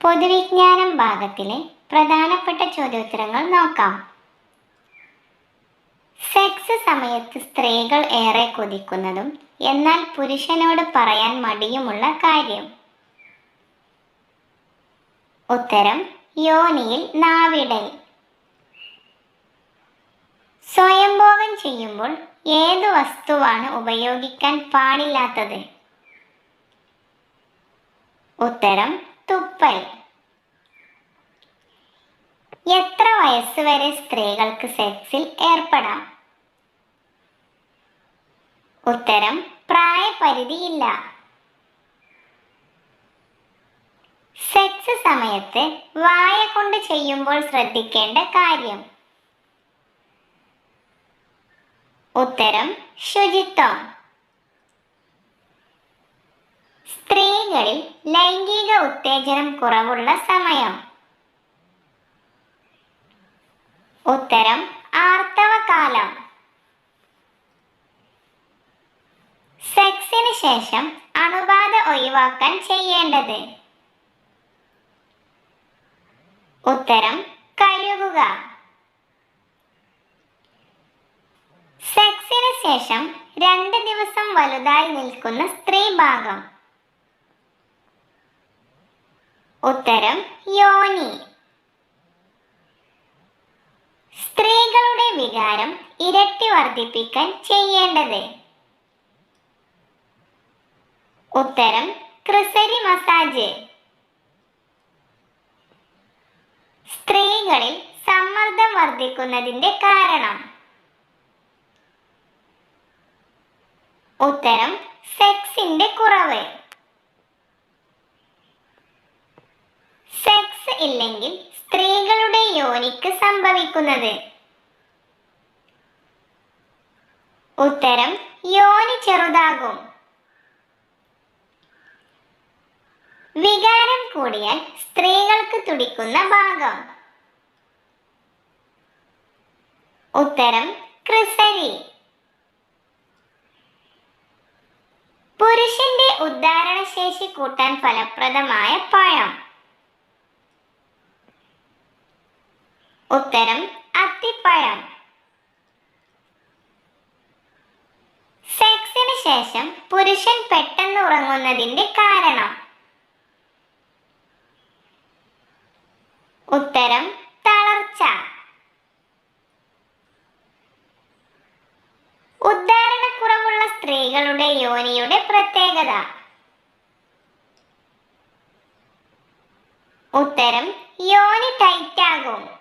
പൊതുവിജ്ഞാനം ഭാഗത്തിലെ പ്രധാനപ്പെട്ട ചോദ്യോത്തരങ്ങൾ നോക്കാം. സെക്സ് സമയത്ത് സ്ത്രീകൾ ഏറെ കൊതിക്കുന്നതും എന്നാൽ പുരുഷനോട് പറയാൻ മടിയുമുള്ള കാര്യം. ഉത്തരം യോനിയിൽ നാവിടൽ. സ്വയംഭോഗം ചെയ്യുമ്പോൾ ഏത് വസ്തുവാണ് ഉപയോഗിക്കാൻ പാടില്ലാത്തത്? ഉത്തരം തുപ്പൽ. എത്ര വയസ്സ് വരെ സ്ത്രീകൾക്ക് സെക്സിൽ ഏർപ്പെടാം? ഉത്തരം പ്രായപരിധിയില്ല സെക്സ് സമയത്ത് വായ കൊണ്ട് ചെയ്യുമ്പോൾ ശ്രദ്ധിക്കേണ്ട കാര്യം. ഉത്തരം ശുചിത്വം. സ്ത്രീകളിൽ ലൈംഗിക ഉത്തേജനം കുറവുള്ള സമയം. ഉത്തരം ആർത്തവകാലം സെക്സിന് ശേഷം അണുബാധ ഒഴിവാക്കാൻ ചെയ്യേണ്ടത്. ഉത്തരം കഴുകുക. സെക്സിന് ശേഷം രണ്ട് ദിവസം വലുതായി നിൽക്കുന്ന സ്ത്രീ ഭാഗം. ഉത്തരം യോനി. സ്ത്രീകളുടെ വികാരം ഇരട്ടി വർദ്ധിപ്പിക്കാൻ ചെയ്യേണ്ടത്. ഉത്തരം ക്രിസരി മസാജ്. സ്ത്രീകളിൽ സമ്മർദ്ദം വർദ്ധിക്കുന്നതിന്റെ കാരണം. ഉത്തരം സെക്സിന്റെ കുറവ് സെക്സ് ഇല്ലെങ്കിൽ സ്ത്രീകളുടെ യോനിക്ക് സംഭവിക്കുന്നത്. ഉത്തരം യോനി ചെറുതാകും. വികാരം കൂടിയാൽ സ്ത്രീകൾക്ക് തുടിക്കുന്ന ഭാഗം. ഉത്തരം ക്രിസരി. പുരുഷന്റെ ഉദ്ധാരണശേഷി കൂട്ടാൻ ഫലപ്രദമായ പഴം. ഉത്തരം അത്തിപ്പഴം. സെക്സിന് ശേഷം പുരുഷൻ പെട്ടെന്ന് ഉറങ്ങുന്നതിന്റെ കാരണം. ഉത്തരം തളർച്ച. ഉദ്ധാരണക്കുറവുള്ള സ്ത്രീകളുടെ യോനിയുടെ പ്രത്യേകത. ഉത്തരം യോനി ടൈറ്റാകും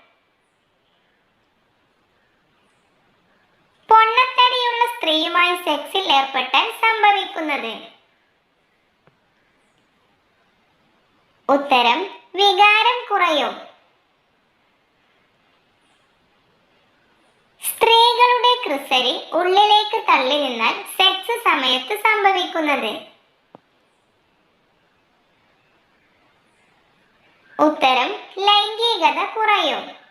സ്ത്രീയുമായി സെക്സിൽ ഏർപ്പെട്ടാൽ സംഭവിക്കുന്നത്. ഉത്തരം വികാരം കുറയും. സ്ത്രീകളുടെ ക്രിസരി ഉള്ളിലേക്ക് തള്ളി നിന്നാൽ സെക്സ് സമയത്ത് സംഭവിക്കുന്നത്. ഉത്തരം ലൈംഗികത കുറയും.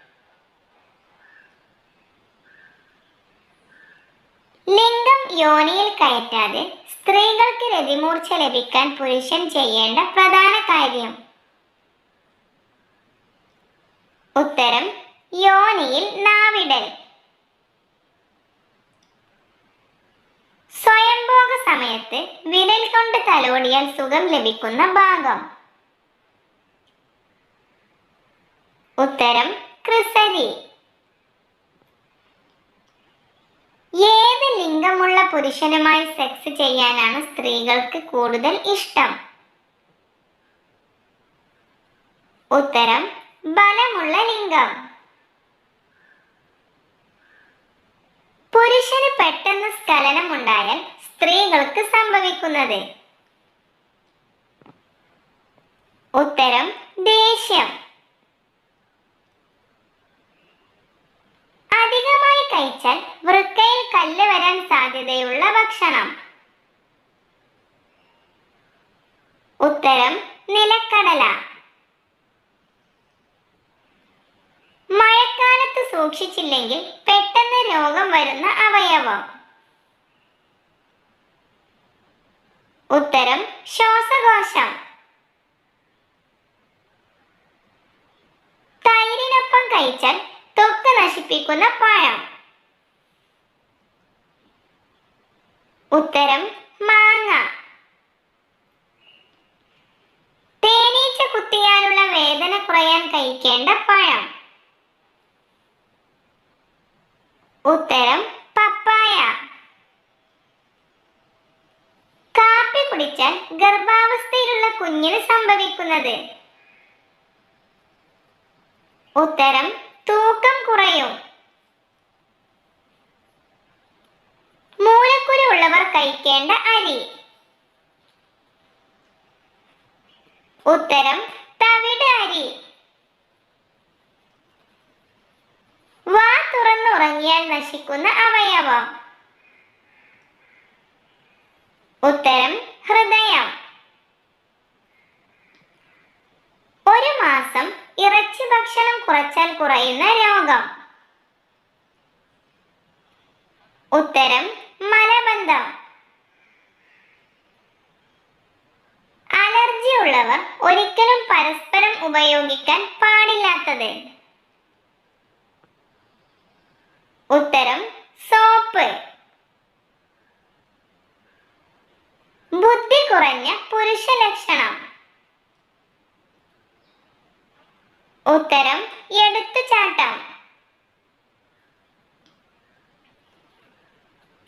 ലിംഗം യോനിയിൽ കയറ്റാതെ സ്ത്രീകൾക്ക് രതിമൂർച്ച ലഭിക്കാൻ പുരുഷൻ ചെയ്യേണ്ട പ്രധാന കാര്യം. ഉത്തരം യോനിയിൽ നാവിടൽ. സ്വയംഭോഗ സമയത്ത് വിരൽ കൊണ്ട് തലോടിയാൽ സുഖം ലഭിക്കുന്ന ഭാഗം. ഉത്തരം ക്രിസരി. ഏത് ലിംഗമുള്ള പുരുഷനുമായി സെക്സ് ചെയ്യാനാണ് സ്ത്രീകൾക്ക് കൂടുതൽ ഇഷ്ടം? ഉത്തരം ബലമുള്ള ലിംഗം. പുരുഷന് പെട്ടെന്ന് സ്ഖലനമുണ്ടായാൽ സ്ത്രീകൾക്ക് സംഭവിക്കുന്നത്. ഉത്തരം ദേഷ്യം. കഴിച്ചാൽ വൃക്കയിൽ കല്ല് വരാൻ സാധ്യതയുള്ള ഭക്ഷണം. ഉത്തരം നിലക്കടല. മഴക്കാലത്ത് സൂക്ഷിച്ചില്ലെങ്കിൽ പെട്ടെന്ന് രോഗം വരുന്ന അവയവം. ഉത്തരം ശ്വാസകോശം. തൈരിനൊപ്പം കഴിച്ചാൽ തൊക്ക് നശിപ്പിക്കുന്ന പഴം. ഉത്തരം മാങ്ങ. തേനീച്ച കുത്തിയാലുള്ള വേദന കുറയാൻ കഴിക്കേണ്ട പഴം. ഉത്തരം പപ്പായ. കാപ്പി കുടിച്ചാൽ ഗർഭാവസ്ഥയിലുള്ള കുഞ്ഞിന് സംഭവിക്കുന്നത്. ഉത്തരം തൂക്കം കുറയും. ഉള്ളവർ അരി. ഉത്തരം തവിട് അരി. വാ തുറന്നുറങ്ങിയാൽ നശിക്കുന്ന അവയവം. ഉത്തരം ഹൃദയം. ഒരു മാസം ഇറച്ചി ഭക്ഷണം കുറച്ചാൽ കുറയുന്ന രോഗം. ഉത്തരം മലബന്ധം. ഉള്ളവർ ഒരിക്കലും പരസ്പരം ഉപയോഗിക്കാൻ പാടില്ലാത്തത്. ഉത്തരം സോപ്പ്. ബുദ്ധി കുറഞ്ഞ പുരുഷ ലക്ഷണം. ഉത്തരം എടുത്തുചാട്ടം.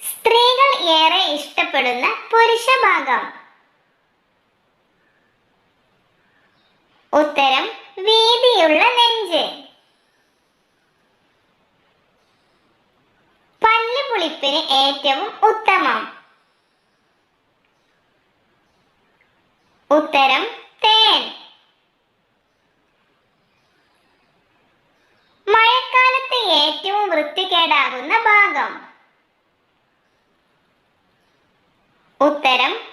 സ്ത്രീകൾ ഏറെ ഇഷ്ടപ്പെടുന്ന പുരുഷ ഭാഗം ഉത്തരം വീതിയുള്ള നെഞ്ച്. പല്ല് പുളിപ്പിന് ഏറ്റവും ഉത്തമം. ഉത്തരം തേൻ. മഴക്കാലത്ത് ഏറ്റവും വൃത്തികേടാകുന്ന ഭാഗം. ഉത്തരം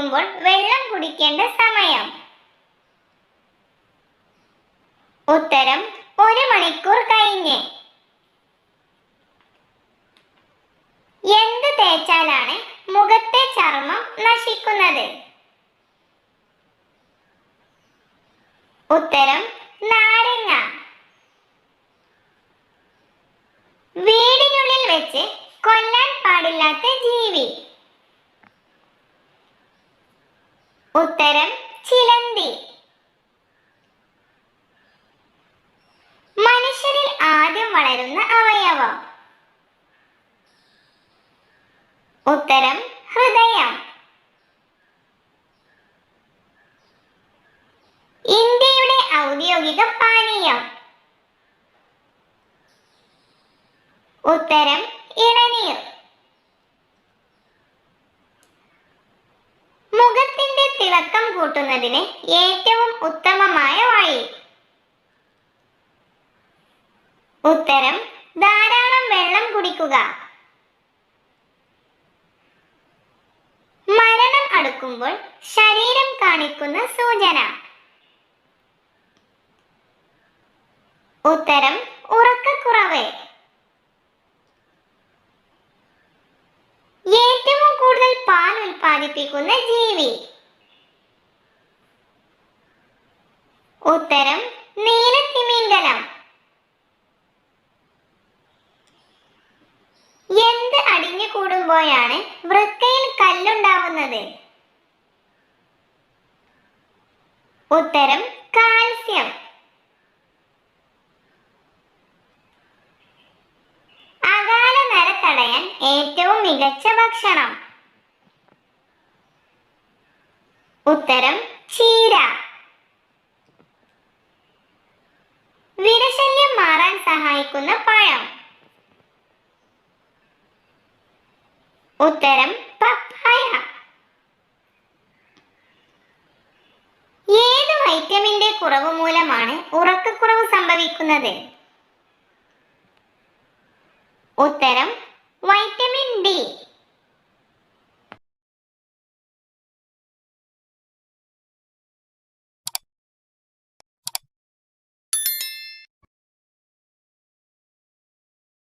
ആഹാരം കഴിക്കുമ്പോൾ വെള്ളം കുടിക്കേണ്ട സമയം. ഉത്തരം ഒരു മണിക്കൂർ കഴിഞ്ഞ്. എന്ത് തേച്ചാലാണ് മുഖത്തെ ചർമ്മം നശിക്കുന്നത്? ഉത്തരം നാരങ്ങ. വീടിനുള്ളിൽ വെച്ച് കൊല്ലാൻ പാടില്ലാത്ത ജീവി. ഉത്തരം ചിലന്തി. മനുഷ്യരിൽ ആദ്യം വളരുന്ന അവയവം. ഉത്തരം ഹൃദയം. ഇന്ത്യയുടെ ഔദ്യോഗിക പാനീയം. ഉത്തരം ഇളനീർ. മുഖത്തിന്റെ തിളക്കം കൂട്ടുന്നതിന് ഏറ്റവും ഉത്തമമായ വഴി. ഉത്തരം ധാരാളം വെള്ളം കുടിക്കുക. മരണം അടുക്കുമ്പോൾ ശരീരം കാണിക്കുന്ന സൂചന. ഉത്തരം ഉറക്കക്കുറവ് ഏറ്റവും കൂടുതൽ പാൽ ഉൽപ്പാദിപ്പിക്കുന്ന ജീവി. ഉത്തരം നീലത്തിമിംഗലം. എന്ത് അടിഞ്ഞു കൂടുമ്പോഴാണ് വൃക്കയിൽ കല്ലുണ്ടാവുന്നത്? ഉത്തരം കാൽസ്യം. അകാല നര തടയാൻ ഏറ്റവും മികച്ച ഭക്ഷണം. ഉത്തരം ചീര. വിരശല്യം മാറാൻ സഹായിക്കുന്ന പഴം. ഉത്തരം പപ്പായ. ഏത് വൈറ്റമിന്റെ കുറവ് മൂലമാണ് ഉറക്കക്കുറവ് സംഭവിക്കുന്നത്? ഉത്തരം വൈറ്റമിൻ ഡി.